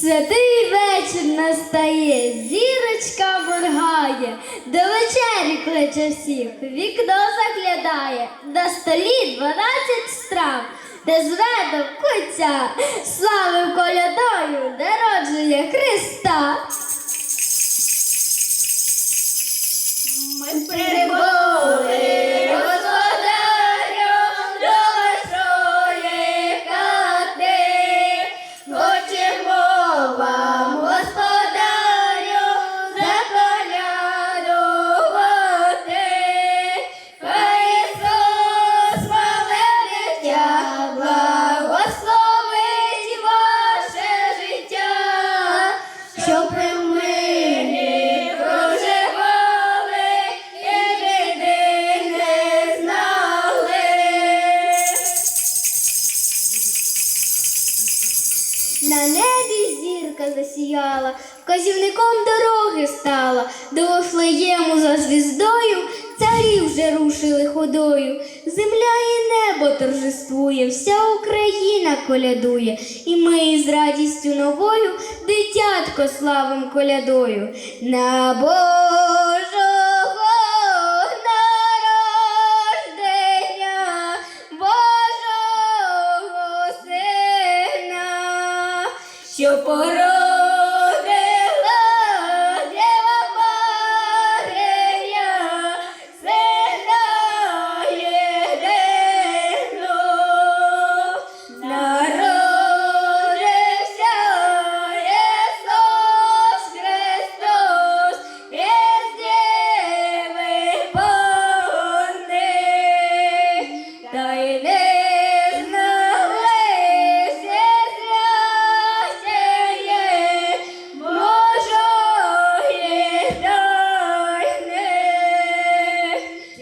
Святий вечір настає, зірочка моргає, до вечері кличе всіх, вікно заглядає, на столі дванадцять страв, де з медом куця, славим колядою, народження Христа. Ми прибули, На небі зірка засіяла, вказівником дороги стала, до Вифлеєму за звіздою, царі вже рушили ходою. Земля і небо торжествує, вся Україна колядує, і ми із радістю новою дитятко славим колядою. На Божого що породила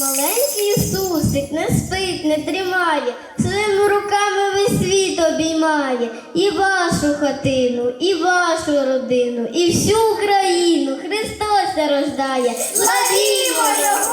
Маленький Ісусик не спить, не тримає, своїми руками весь світ обіймає і вашу хатину, і вашу родину, і всю Україну Христос рождає. Славімо Його!